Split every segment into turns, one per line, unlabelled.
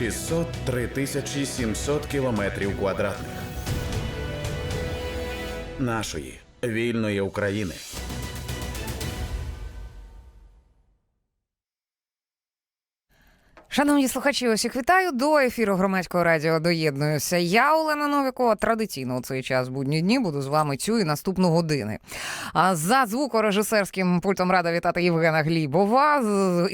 603 тисячі 700 кілометрів квадратних нашої вільної України.
Шановні слухачі, усіх вітаю до ефіру громадського радіо. Доєднуюся. Я Олена Новікова. Традиційно у цей час будні дні буду з вами цю і наступну години. А за звукорежисерським пультом рада вітати Євгена Глібова.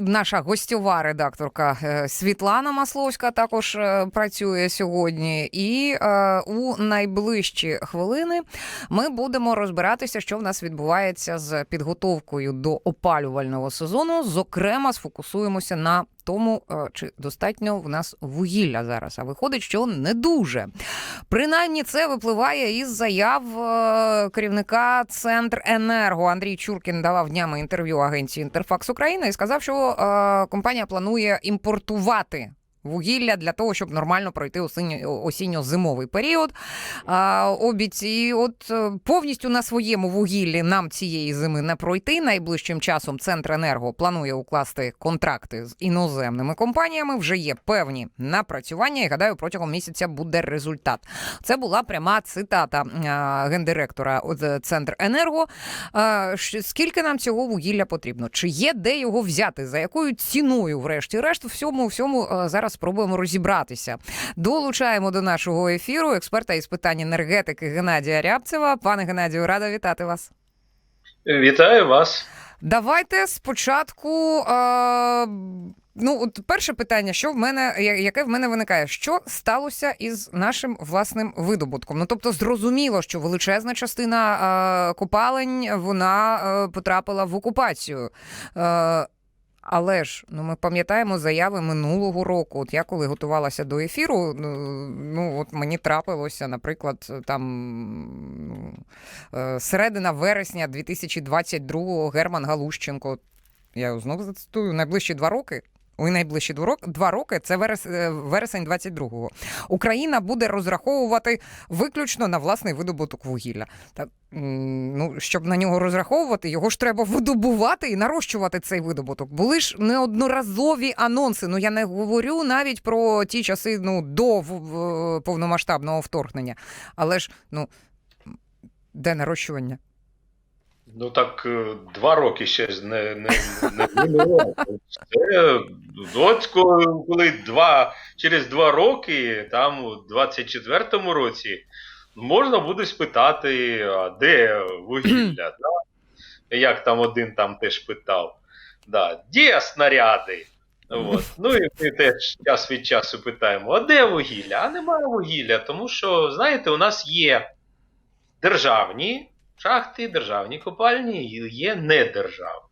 Наша гостьова редакторка е, Світлана Масловська також е, працює сьогодні. І е, у найближчі хвилини ми будемо розбиратися, що в нас відбувається з підготовкою до опалювального сезону. Зокрема, сфокусуємося на тому, е, чи достатньо в нас вугілля зараз. А виходить, що не дуже. Принаймні, це випливає із заяв е, керівника Центр Енерго. Андрій Чуркін давав днями інтерв'ю агенції Інтерфакс Україна і сказав, що е, компанія планує імпортувати. Вугілля для того, щоб нормально пройти осінньо- осінньо-зимовий період. А, обіці, от е, повністю на своєму вугіллі нам цієї зими не пройти. Найближчим часом Центренерго планує укласти контракти з іноземними компаніями. Вже є певні напрацювання, і гадаю, протягом місяця буде результат. Це була пряма цитата а, гендиректора от, Центренерго. Скільки нам цього вугілля потрібно? Чи є де його взяти? За якою ціною, врешті-решт, всьому всьому зараз спробуємо розібратися. Долучаємо до нашого ефіру експерта із питань енергетики Геннадія Рябцева. Пане Геннадію, рада вітати вас.
Вітаю вас.
Давайте спочатку. Е, ну, от перше питання, що в мене, яке в мене виникає, що сталося із нашим власним видобутком? Ну тобто, зрозуміло, що величезна частина е, копалень вона е, потрапила в окупацію. Е, але ж ну ми пам'ятаємо заяви минулого року. От я коли готувалася до ефіру, ну, ну от мені трапилося, наприклад, там ну, е, середина вересня 2022-го Герман Галущенко. Я його знову зацитую, найближчі два роки. У найближчі два роки, це е, вересень 22-го. Україна буде розраховувати виключно на власний видобуток вугілля. Так, м, ну, щоб на нього розраховувати, його ж треба видобувати і нарощувати цей видобуток. Були ж неодноразові анонси. Ну я не говорю навіть про ті часи ну, до повномасштабного вторгнення. Але ж ну, де нарощування?
Ну так е, два роки ще ж не, не, не минуло. Це коли, коли два, через два роки, там у 24-му році, можна буде спитати, а де вугілля? да? Як там один там теж питав. Да. Де снаряди? От. Ну і ми теж час від часу питаємо: а де вугілля? А немає вугілля, тому що, знаєте, у нас є державні шахти, державні копальні, є є недержавні.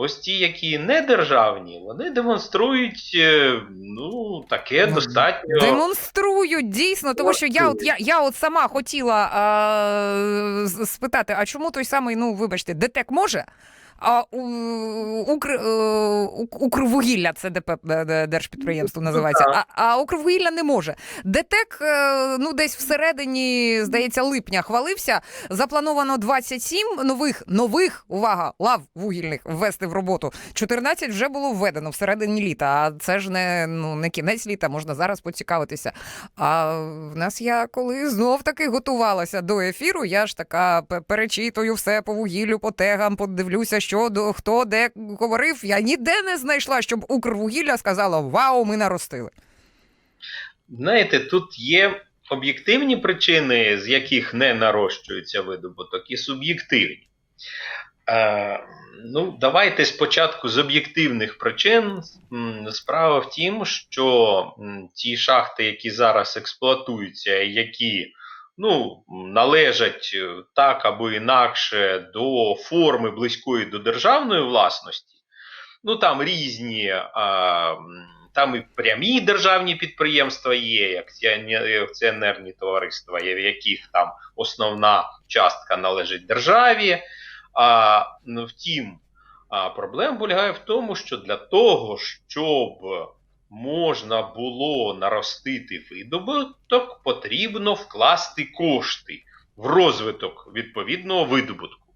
Ось ті, які недержавні, вони демонструють е, ну, таке достатньо.
Демонструють дійсно, тому що я от я, я от сама хотіла а, спитати, а чому той самий, ну вибачте, ДТЕК може? А у, Укр, е, Укрвугілля, це ДП е, держпідприємство називається.
Ну,
А, а Укрвугілля не може. ДТЕК, ну десь всередині, здається, липня хвалився. Заплановано 27 нових, нових, увага, лав вугільних ввести в роботу. 14 вже було введено всередині літа. А це ж не, ну, не кінець літа, можна зараз поцікавитися. А в нас я коли знов таки готувалася до ефіру, я ж така перечитую все по вугіллю, по тегам, подивлюся, що до хто де говорив. Я ніде не знайшла, щоб Укрвугілля сказала Вау, ми наростили.
Знаєте, тут є об'єктивні причини, з яких не нарощується видобуток, і суб'єктивні. Е, ну, давайте спочатку з об'єктивних причин. Справа в тім, що ті шахти, які зараз експлуатуються, які ну, належать е, так або інакше до форми близької до державної власності, ну там різні. А, там і прямі державні підприємства є, акціонерні товариства, в яких там основна частка належить державі. А, ну, втім, проблема полягає в тому, що для того, щоб можна було наростити видобуток, потрібно вкласти кошти в розвиток відповідного видобутку.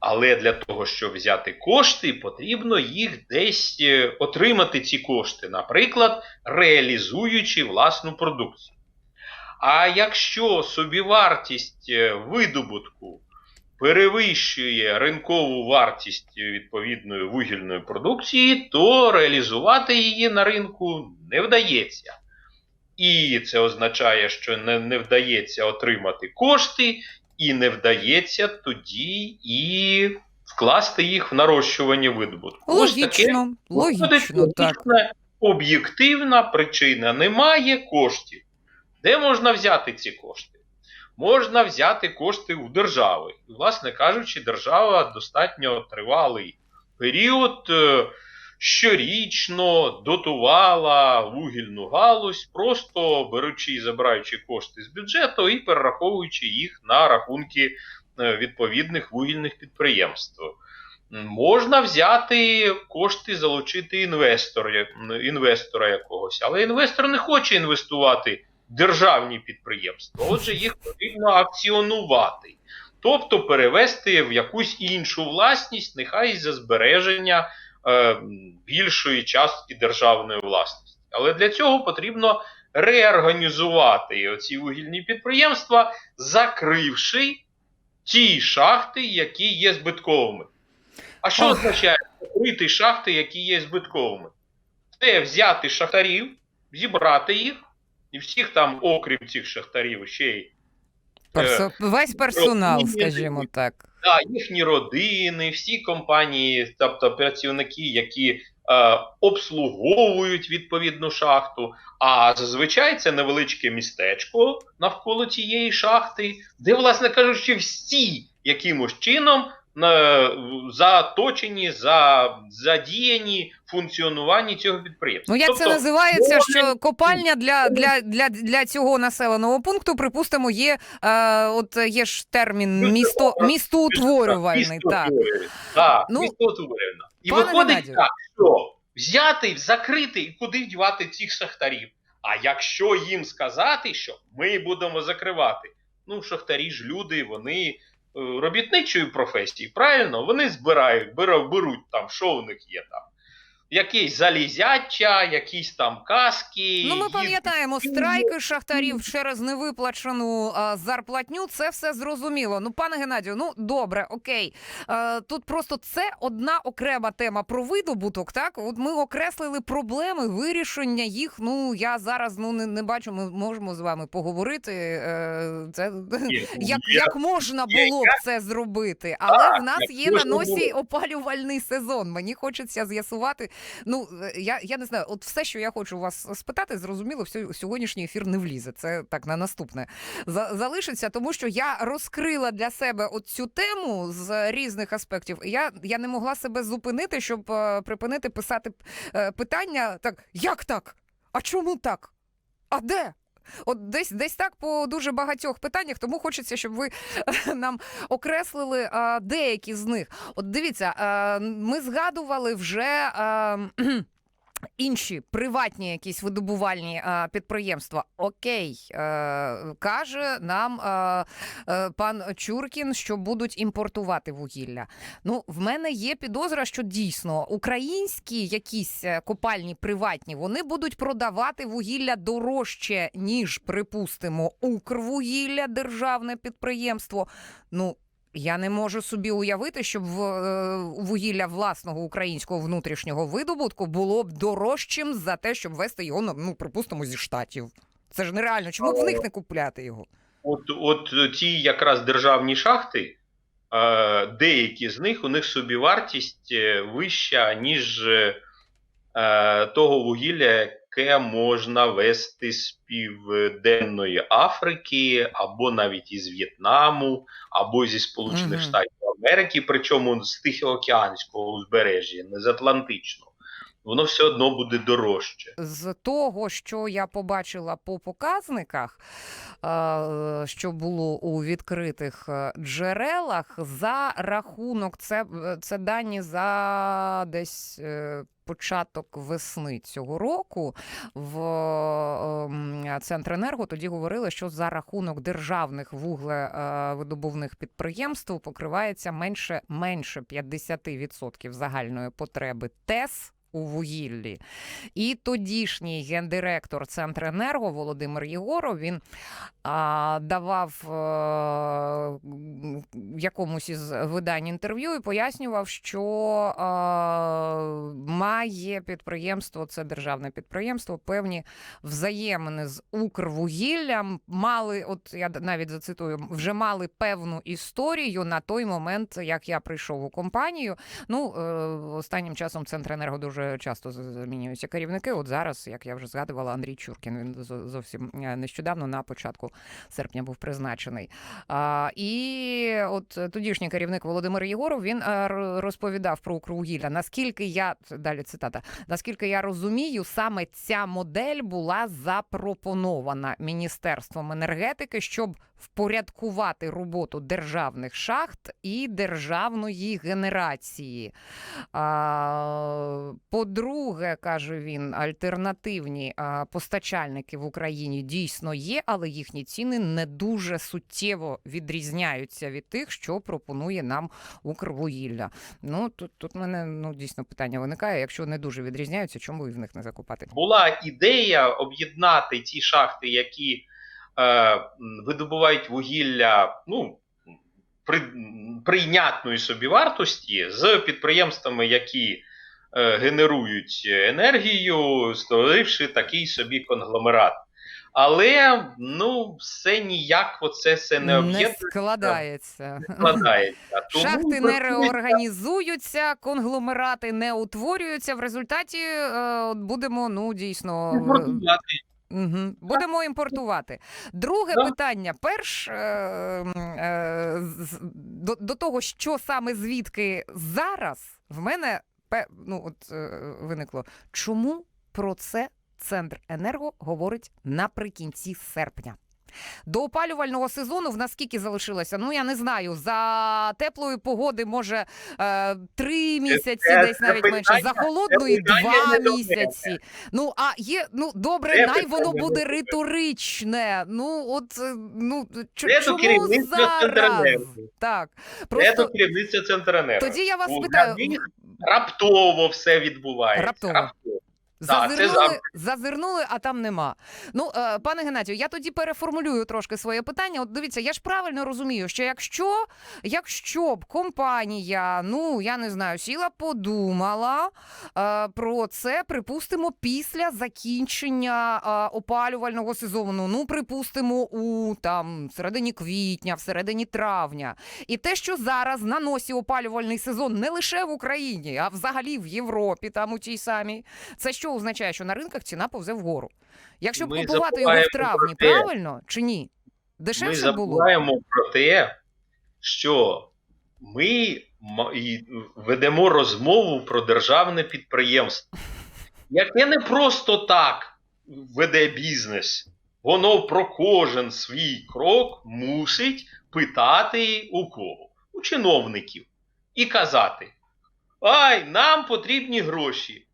Але для того, щоб взяти кошти, потрібно їх десь е, отримати ці кошти, наприклад, реалізуючи власну продукцію. А якщо собівартість е, видобутку перевищує ринкову вартість відповідної вугільної продукції, то реалізувати її на ринку не вдається. І це означає, що не, не вдається отримати кошти, і не вдається тоді і вкласти їх в нарощування видобутку. Ось таке
Логічно, логічно, так.
об'єктивна причина. Немає коштів. Де можна взяти ці кошти? Можна взяти кошти у держави. І, власне кажучи, держава достатньо тривалий період е, щорічно дотувала вугільну галузь, просто беручи і забираючи кошти з бюджету і перераховуючи їх на рахунки е, відповідних вугільних підприємств. Можна взяти кошти, залучити інвестора, інвестора якогось, але інвестор не хоче інвестувати державні підприємства. Отже, їх потрібно акціонувати, тобто перевести в якусь іншу власність, нехай за збереження е, більшої частки державної власності. Але для цього потрібно реорганізувати оці вугільні підприємства, закривши ті шахти, які є збитковими. А що
Ох.
означає закрити шахти, які є збитковими? Це взяти шахтарів, зібрати їх, і всіх там, окрім цих шахтарів, ще й
Персо... Весь персонал,
ні,
скажімо так.
да, їхні родини, всі компанії, тобто працівники, які е, обслуговують відповідну шахту. А зазвичай це невеличке містечко навколо цієї шахти, де, власне кажучи, всі якимось чином е, заточені, за, задіяні функціонуванні цього підприємства.
Ну як це
Тобто,
називається?
вони-
Що копальня для, для, для, для цього населеного пункту, припустимо, є е, от є ж термін місто містоутворювальний. Так.
Так,
Ну.
І виходить
Геннадію.
так, що взяти, закрити і куди дівати цих шахтарів. А якщо їм сказати, що ми будемо закривати, ну шахтарі ж люди, вони робітничої професії, правильно? Вони збирають, беруть там, що у них є там. Якісь залізяча, якісь там каски.
Ну, ми пам'ятаємо страйки шахтарів через невиплачену а, зарплатню. Це все зрозуміло. Ну, пане Геннадію, ну добре, окей. Е, тут просто це одна окрема тема про видобуток. Так, от ми окреслили проблеми вирішення їх. Ну я зараз ну не, не бачу. Ми можемо з вами поговорити. Е, це
Ні, ну,
як,
є-
як можна
є-
було б це зробити, але
Так,
в нас є на носі опалювальний сезон. Мені хочеться з'ясувати. Ну е, я, я не знаю, от все, що я хочу вас спитати, зрозуміло, в сьогоднішній ефір не влізе. Це так на наступне За- залишиться, тому що я розкрила для себе от цю тему з різних аспектів. Я, я не могла себе зупинити, щоб е, припинити писати е, питання так: як так? А чому так? А де? От десь десь так по дуже багатьох питаннях, тому хочеться, щоб ви нам окреслили деякі з них. От дивіться, ми згадували вже. Інші приватні якісь видобувальні а, підприємства. Окей, е, каже нам е, е, пан Чуркін, що будуть імпортувати вугілля. Ну, в мене є підозра, що дійсно українські якісь е, копальні приватні вони будуть продавати вугілля дорожче, ніж припустимо, Укрвугілля, державне підприємство. Ну. Я не можу собі уявити, щоб е, вугілля власного українського внутрішнього видобутку було б дорожчим за те, щоб вести його ну, припустимо, зі штатів. Це ж нереально. Чому б в них не купляти його?
От, от ті якраз державні шахти, е, деякі з них у них собівартість е, вища, ніж е, того вугілля, яке можна вести з Південної Африки, або навіть із В'єтнаму, або зі Сполучених
Мгм.
Штатів Америки, причому з Тихоокеанського узбережжя, не з Атлантичного. Воно все одно буде дорожче.
З того, що я побачила по показниках, е, що було у відкритих е, джерелах, за рахунок це, це дані за десь е, початок весни цього року в ем, Центренерго тоді говорили, що за рахунок державних вуглевидобувних підприємств покривається менше менше 50% загальної потреби ТЕС. У вугіллі, і тодішній гендиректор Центренерго Володимир Єгоров він а, давав е, м, в якомусь із видань інтерв'ю і пояснював, що е, має підприємство, це державне підприємство, певні взаємини з Укрвугіллям. Мали, от я навіть зацитую, вже мали певну історію на той момент, як я прийшов у компанію. Ну, е, останнім часом Центренерго дуже часто з- змінюються керівники. От зараз, як я вже згадувала, Андрій Чуркін він зовсім е, нещодавно на початку серпня був призначений. А, і от тодішній керівник Володимир Єгоров він е, розповідав про Укрвугілля. Наскільки я далі цитата, наскільки я розумію, саме ця модель була запропонована міністерством енергетики, щоб впорядкувати роботу державних шахт і державної генерації. По-друге, каже він, альтернативні постачальники в Україні дійсно є, але їхні ціни не дуже суттєво відрізняються від тих, що пропонує нам Укрвугілля. Ну тут, тут мене ну дійсно питання виникає. Якщо не дуже відрізняються, чому і в них не закупати?
була ідея об'єднати ті шахти, які видобувають вугілля ну, при, прийнятної собі вартості з підприємствами, які е, генерують енергію, створивши такий собі конгломерат. Але ну, все ніяк оце все не
Не складається.
не складається. Тому
Шахти не реорганізуються, конгломерати не утворюються. В результаті е, будемо ну дійсно
Імпортувати.
Угу. Будемо імпортувати. Друге
Да.
питання. Перш е, е, з- до, до того, що саме звідки зараз в мене ну, от, е, виникло. Чому про це Центр енерго говорить наприкінці серпня? До опалювального сезону в нас скільки залишилося? Ну я не знаю. За теплої погоди може е, три місяці,
це
десь навіть
питання-
менше. За холодної два місяці. Ну а є ну добре,
Це
най воно буде риторичне. Ну от е, ну
Це
чому зараз? Так просто
Центренерго.
тоді я вас
У
питаю.
раптово все відбувається.
Раптово. Так, це
зазирнули,
завжди. зазирнули, а там нема. Ну, е, пане Геннадію, я тоді переформулюю трошки своє питання. От дивіться, я ж правильно розумію, що якщо, якщо б компанія, ну я не знаю, сіла, подумала е, про це, припустимо, після закінчення е, опалювального сезону. Ну, припустимо, у там середині квітня, всередині травня. І те, що зараз на носі опалювальний сезон не лише в Україні, а взагалі в Європі, там у тій самій, це що означає, що на ринках ціна повзе вгору. Якщо б
Ми
купувати його в травні, правильно чи ні?
Ми
Дешевше було?
забуваємо про те, що ми ведемо розмову про державне підприємство, яке не просто так веде бізнес. Воно про кожен свій крок мусить питати у кого? У чиновників. І казати: Ай, нам потрібні гроші.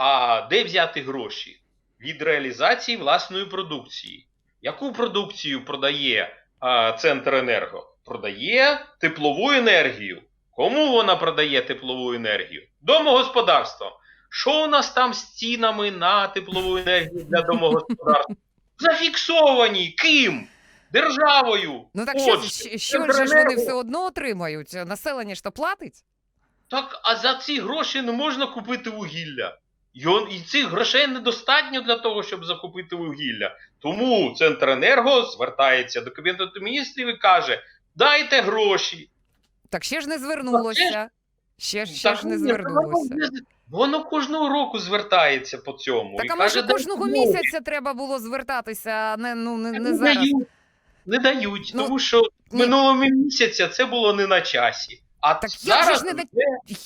А де взяти гроші? Від реалізації власної продукції. Яку продукцію продає а, Центренерго? Продає теплову енергію. Кому вона продає теплову енергію? Домогосподарствам. Що у нас там з цінами на теплову енергію для домогосподарств? Зафіксовані ким? Державою.
Ну так що,
Отже,
що ж вони все одно отримають? Населення ж то платить?
Так, а за ці гроші не можна купити вугілля. І, і цих грошей недостатньо для того, щоб закупити вугілля. Тому Центренерго звертається до Кабінету міністрів і каже: дайте гроші.
Так ще ж не звернулося. Ще, ж- ще
Так,
ж не звернулося.
Воно, кожного року звертається по цьому.
Так
і
а
каже,
може
«Дайте
кожного
гроші».
місяця треба було звертатися, а не, ну, не,
Не,
не зараз.
дають. Не дають,
Ну,
тому що
ні.
минулого місяця це було не на часі. А
Так як же ж не на-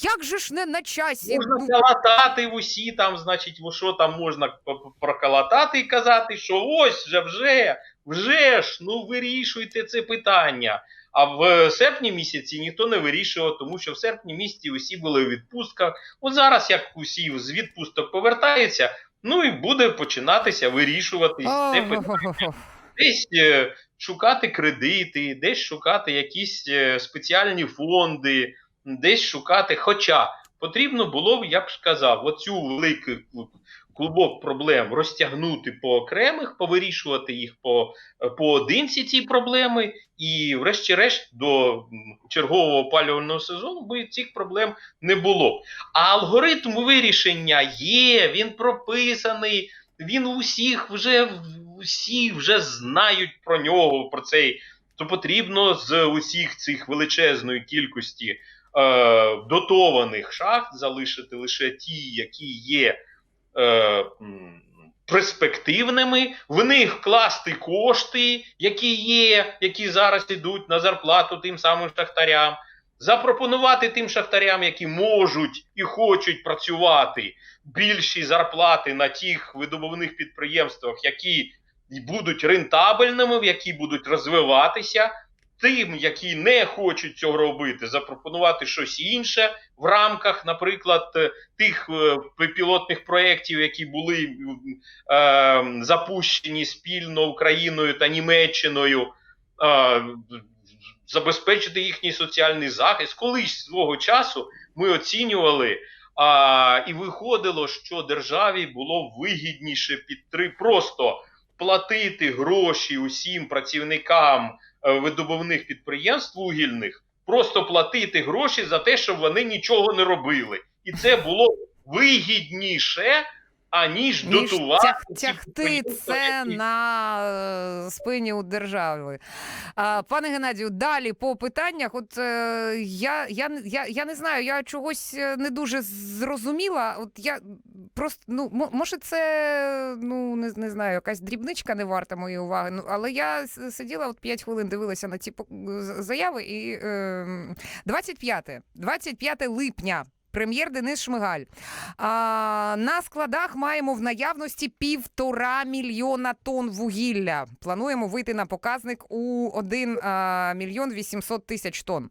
Як же ж не на часі?
Можна
Ну,
калатати в усі там, значить, що там можна прокалатати і казати, що ось вже вже, вже ж, ну вирішуйте це питання. А в серпні місяці ніхто не вирішував, тому що в серпні місяці усі були у відпустках. От зараз, як усі з відпусток повертаються, ну і буде починатися вирішувати це питання. Десь е, шукати кредити, десь шукати якісь е, спеціальні фонди, десь шукати. Хоча потрібно було б, я б сказав, оцю великий клубок проблем розтягнути по окремих, повирішувати їх по, е, поодинці ці проблеми, і, врешті-решт, до чергового опалювального сезону би цих проблем не було. А алгоритм вирішення є, він прописаний. Він у всіх вже усі вже знають про нього, про цей. То потрібно з усіх цих величезної кількості е, дотованих шахт залишити лише ті, які є е, перспективними, в них вкласти кошти, які є, які зараз ідуть на зарплату тим самим шахтарям. Запропонувати тим шахтарям, які можуть і хочуть працювати, більші зарплати на тих видобувних підприємствах, які будуть рентабельними, які будуть розвиватися. Тим, які не хочуть цього робити, запропонувати щось інше в рамках, наприклад, тих е, пілотних проєктів, які були е, запущені спільно Україною та Німеччиною, е, забезпечити їхній соціальний захист. Колись свого часу ми оцінювали а, і виходило, що державі було вигідніше підтри просто платити гроші усім працівникам е, видобувних підприємств вугільних, просто платити гроші за те, щоб вони нічого не робили. І це було вигідніше, аніж
Ніж
дотувати
тяг, тягти це на е, спині у держави. А, пане Геннадію, далі по питаннях. От е, я, я, я, я не знаю, я чогось е, не дуже зрозуміла. От я просто ну може, це ну не, не знаю, якась дрібничка не варта моєї уваги. Ну але я сиділа от 5 хвилин, дивилася на ці заяви, і е, 25, 25 липня. Прем'єр Денис Шмигаль. А, на складах маємо в наявності півтора мільйона тонн вугілля. Плануємо вийти на показник у 1 а, мільйон 800 тисяч тонн.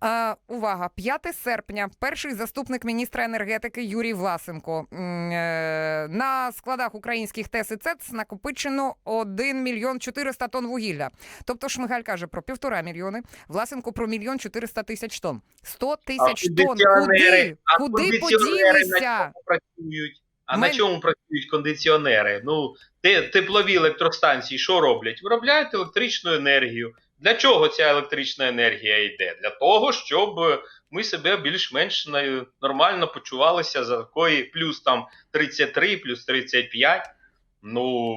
А, увага, 5 серпня. Перший заступник міністра енергетики Юрій Власенко. Е, На складах українських ТЕС і ЦЕЦ накопичено 1 мільйон 400 тонн вугілля. Тобто Шмигаль каже про півтора мільйони, Власенко про мільйон 400 тисяч тонн. 100 тисяч тонн.
кондиціонери- А
Куди поділися?
працюють? А
Мен-
на чому працюють кондиціонери? Ну, те, теплові електростанції що роблять? Виробляють електричну енергію. Для чого ця електрична енергія йде? Для того, щоб ми себе більш-менш нормально почувалися за такої плюс там 33, плюс 35. Ну,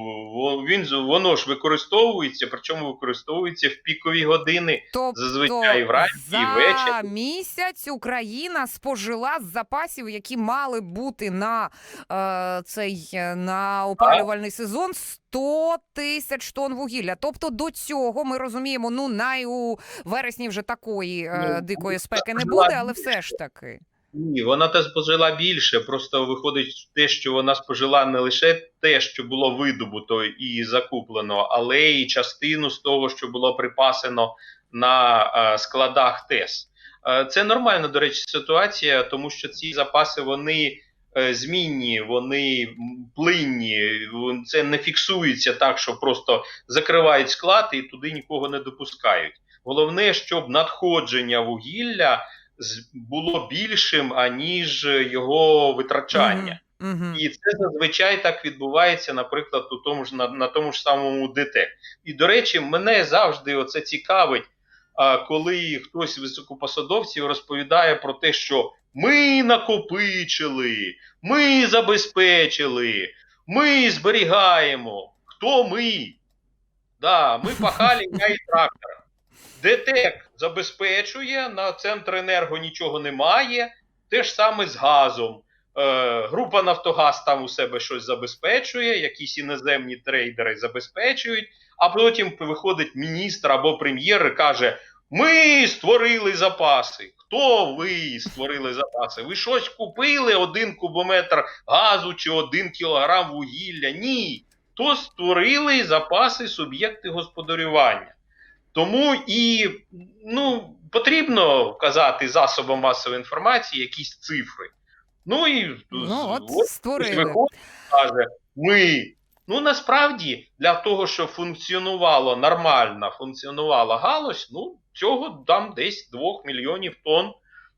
він, воно ж використовується, причому використовується в пікові години.
Тобто
Зазвичай вранці і
за місяць Україна спожила з запасів, які мали бути на е, цей е, на опалювальний сезон 100 тисяч тонн вугілля. Тобто до цього ми розуміємо, ну най у вересні вже такої е,
Ну,
дикої спеки не буде, але все ж таки.
Ні, вона те спожила більше. Просто виходить те, що вона спожила не лише те, що було видобуто і закуплено, але й частину з того, що було припасено на е, складах ТЕС. Е, це нормальна, до речі, ситуація, тому що ці запаси вони е, змінні, вони плинні. Це не фіксується так, що просто закривають склад і туди нікого не допускають. Головне, щоб надходження вугілля було більшим, аніж його витрачання.
Угу.
І це зазвичай так відбувається, наприклад, у тому ж на, на тому ж самому ДТЕК. І до речі, мене завжди оце цікавить, а, коли хтось високопосадовців розповідає про те, що ми накопичили, ми забезпечили, ми зберігаємо. Хто ми? Да, ми пахали я і трактора. ДТЕК забезпечує, на Центренерго нічого немає. Те ж саме з газом. Е, група Нафтогаз там у себе щось забезпечує, якісь іноземні трейдери забезпечують, а потім виходить міністр або прем'єр і каже: Ми створили запаси. Хто ви створили запаси? Ви щось купили один кубометр газу чи один кілограм вугілля? Ні. То створили запаси суб'єкти господарювання. Тому і ну, потрібно вказати засобам масової інформації якісь цифри. Ну і
Ну, от
от
створили.
виходить, каже, ми. Ну насправді для того, щоб функціонувало нормально, функціонувала галузь, ну цього там десь 2 мільйонів тонн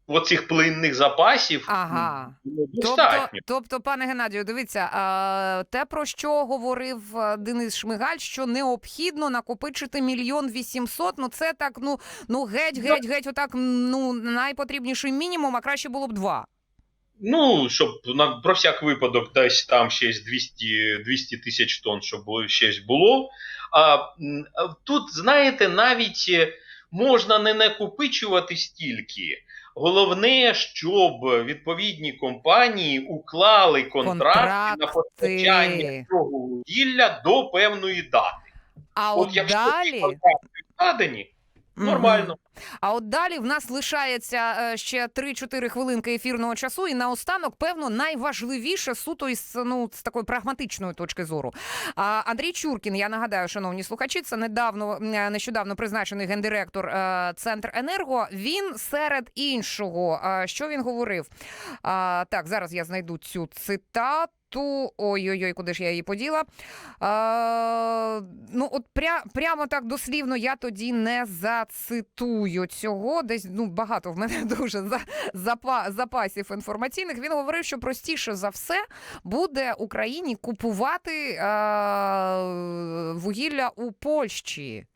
оцих плинних запасів.
Ага.
ну,
Тобто, тобто, пане Геннадію, дивіться, а, те, про що говорив Денис Шмигаль, що необхідно накопичити мільйон вісімсот, ну це так, ну, ну геть, геть, геть, отак, ну, найпотрібніший мінімум, а краще було б два.
Ну, щоб на про всяк випадок десь там ще 200, 200 тисяч тонн, щоб щось було. А тут, знаєте, навіть е, можна не накопичувати стільки. Головне, щоб відповідні компанії уклали контракти на постачання цього вугілля до певної дати.
А
От
от,
якщо ці контракти вкладені. Нормально.
А от далі в нас лишається е, ще 3-4 хвилинки ефірного часу, і наостанок, певно, найважливіше суто із ну з такої прагматичної точки зору. А Андрій Чуркін, я нагадаю, шановні слухачі, це недавно е, нещодавно призначений гендиректор е, Центр Енерго. Він серед іншого, що він говорив? А, так, зараз я знайду цю цитату. Ой-ой-ой, куди ж я її поділа? А, ну, от пря, прямо так дослівно я тоді не зацитую цього. Десь ну, багато в мене дуже за, запа, запасів інформаційних. Він говорив, що простіше за все буде Україні купувати а, вугілля у Польщі.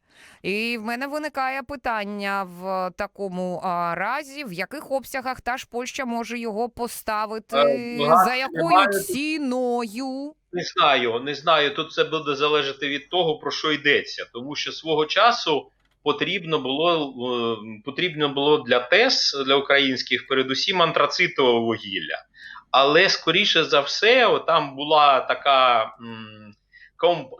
І в мене виникає питання в такому разі, в яких обсягах та ж Польща може його поставити,
Е, багато
за якою
немає.
ціною.
Не знаю, не знаю. Тут це буде залежати від того, про що йдеться. Тому що свого часу потрібно було, е, потрібно було для ТЕС, для українських, передусім антрацитове вугілля. Але скоріше за все, там була така м,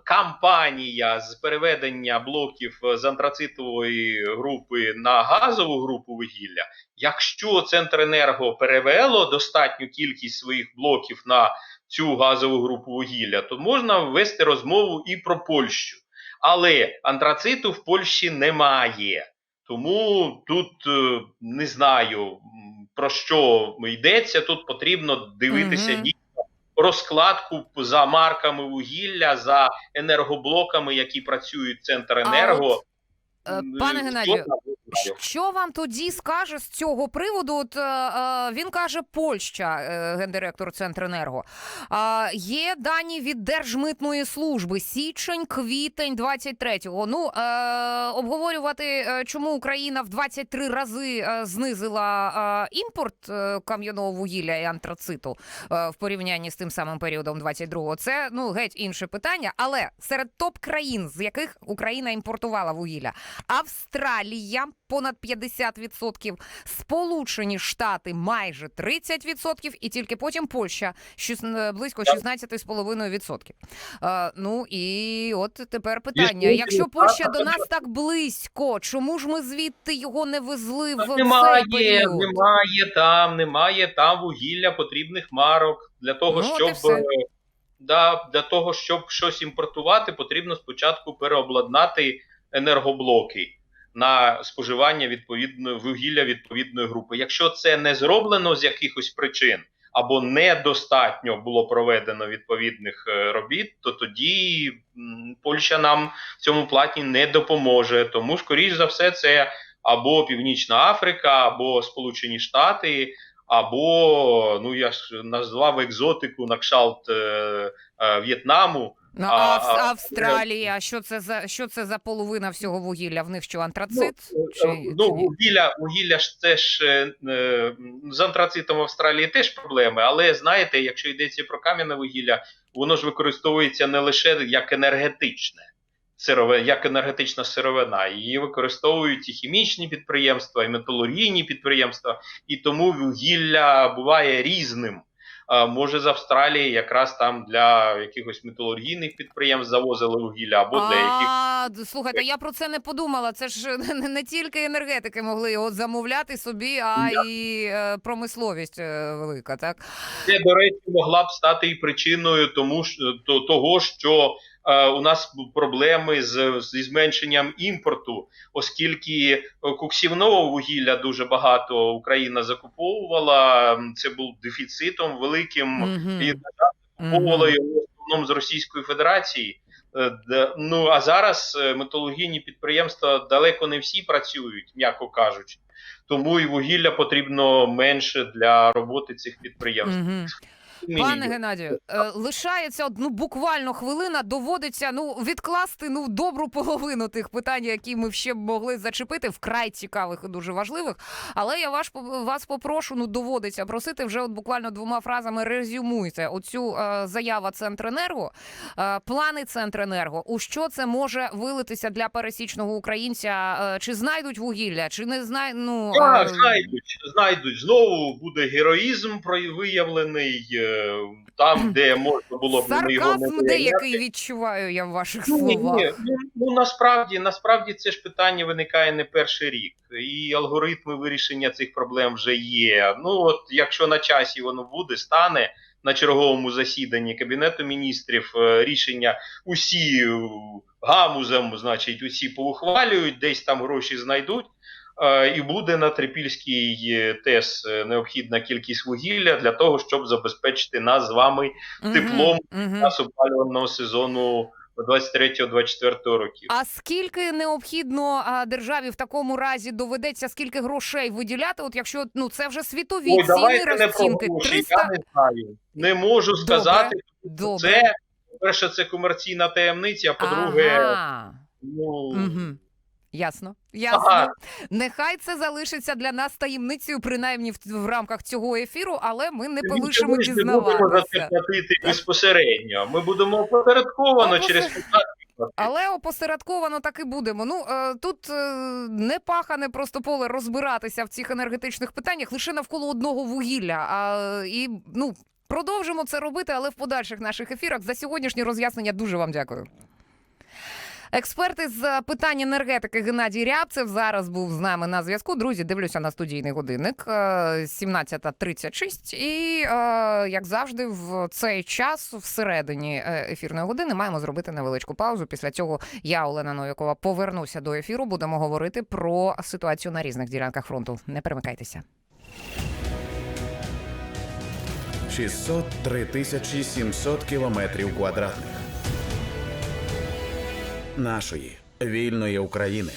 кампанія з переведення блоків е, з антрацитової групи на газову групу вугілля. Якщо Центренерго перевело достатню кількість своїх блоків на цю газову групу вугілля, то можна ввести розмову і про Польщу. Але антрациту в Польщі немає. Тому тут е, не знаю про що йдеться. Тут потрібно дивитися дійсно розкладку за марками вугілля, за енергоблоками, які працюють центр енерго.
от, е, пане Геннадію,
не знаю.
Що вам тоді скаже з цього приводу? От, е, е, він каже, Польща, е, гендиректор Центренерго. Є дані від Держмитної служби січень, квітень 23-го. Ну е, обговорювати, чому Україна в 23 рази знизила імпорт кам'яного вугілля і антрациту е, в порівнянні з тим самим періодом 22-го. Це ну геть інше питання. Але серед топ країн, з яких Україна імпортувала вугілля, Австралія понад 50%, Сполучені Штати майже 30%, і тільки потім Польща е, близько 16,5%. Е, ну і от тепер питання: якщо Польща до нас так близько, чому ж ми звідти його не везли в
Немає,
період?
немає там, немає там вугілля потрібних марок. Для того,
Ну,
щоб е, да, для того, щоб щось імпортувати, потрібно спочатку переобладнати енергоблоки на споживання відповідної вугілля відповідної групи. Якщо це не зроблено з якихось причин або недостатньо було проведено відповідних е, робіт, то тоді Польща нам в цьому плані не допоможе. Тому, скоріш за все, це або Північна Африка, або Сполучені Штати, або ну я ж назвав екзотику на кшталт е, е, В'єтнаму.
Ну,
А,
а,
а-
Австралія, що це за що це за половина всього вугілля? В них що антрацит?
Ну,
чи,
е,
чи
ну, вугілля, вугілля ж теж е, е, з антрацитом в Австралії теж проблеми, але знаєте, якщо йдеться про кам'яне вугілля, воно ж використовується не лише як енергетичне. Сирове, як енергетична сировина, її використовують і хімічні підприємства, і металургійні підприємства, і тому вугілля буває різним. А, може, з Австралії якраз там для якихось металургійних підприємств завозили вугілля, або для яких
слухайте, я про це не подумала. Це ж не, тільки енергетики могли його замовляти собі, а і е, промисловість е, велика, так?
Це, до речі, могла б стати і причиною тому, що, то, того, що е, у нас проблеми з, зі зменшенням імпорту, оскільки е, коксівного вугілля дуже багато Україна закуповувала. Це був дефіцитом великим
Мгм.
і
Мгм.
куповувала його в основному з Російської Федерації. Е, Ну а зараз е, металургійні підприємства далеко не всі працюють, м'яко кажучи. Тому і вугілля потрібно менше для роботи цих підприємств.
Мгм. Пане Геннадію, е, лишається ну, буквально хвилина, доводиться ну відкласти ну добру половину тих питань, які ми ще б могли зачепити, вкрай цікавих і дуже важливих. Але я ваш вас попрошу, ну доводиться просити вже от буквально двома фразами резюмуйте оцю е, заяву Центренерго, е, плани Центренерго. У що це може вилитися для пересічного українця? Е, чи знайдуть вугілля, чи не знай... ну,
Так,
е,
знайдуть, знайдуть. Знову буде героїзм про- виявлений е, там, де можна було б ми його не
деякий відчуваю я в ваших
Ні,
словах.
ні, ну, ну насправді, насправді це ж питання виникає не перший рік, і алгоритми вирішення цих проблем вже є. Ну от якщо на часі воно буде, стане на черговому засіданні кабінету міністрів е, рішення усі е, гамузом, значить, усі поухвалюють, десь там гроші знайдуть. Е, І буде на Трипільський е, ТЕС е, необхідна кількість вугілля для того, щоб забезпечити нас з вами теплом
мгм.
час опалювального сезону 23-24 років.
А скільки необхідно державі в такому разі доведеться скільки грошей виділяти? От якщо ну це вже світові
Ой,
ціни розцінки 300...
я не знаю. Не можу сказати.
Добре.
Це, по-перше, це комерційна таємниця, а по-друге,
Ага.
ну,
Угу. Ясно, ясно.
Ага.
Нехай це залишиться для нас таємницею, принаймні в, в рамках цього ефіру, але ми не
ми
полишимо
ж не будемо за це
дізнаватися.
платити безпосередньо. Ми будемо опосередковано
Опосеред-
через податки платити.
Але опосередковано так і будемо. Ну е, тут е, не пахане просто поле розбиратися в цих енергетичних питаннях лише навколо одного вугілля. А і ну продовжимо це робити, але в подальших наших ефірах за сьогоднішні роз'яснення дуже вам дякую. Експерт із е, питань енергетики Геннадій Рябцев зараз був з нами на зв'язку. Друзі, дивлюся на студійний годинник е, 17.36. І, е, як завжди, в цей час, всередині е, ефірної години, маємо зробити невеличку паузу. Після цього я, Олена Новікова, повернуся до ефіру. Будемо говорити про ситуацію на різних ділянках фронту. Не перемикайтеся.
603 тисячі 700 кілометрів квадратних нашої вільної України.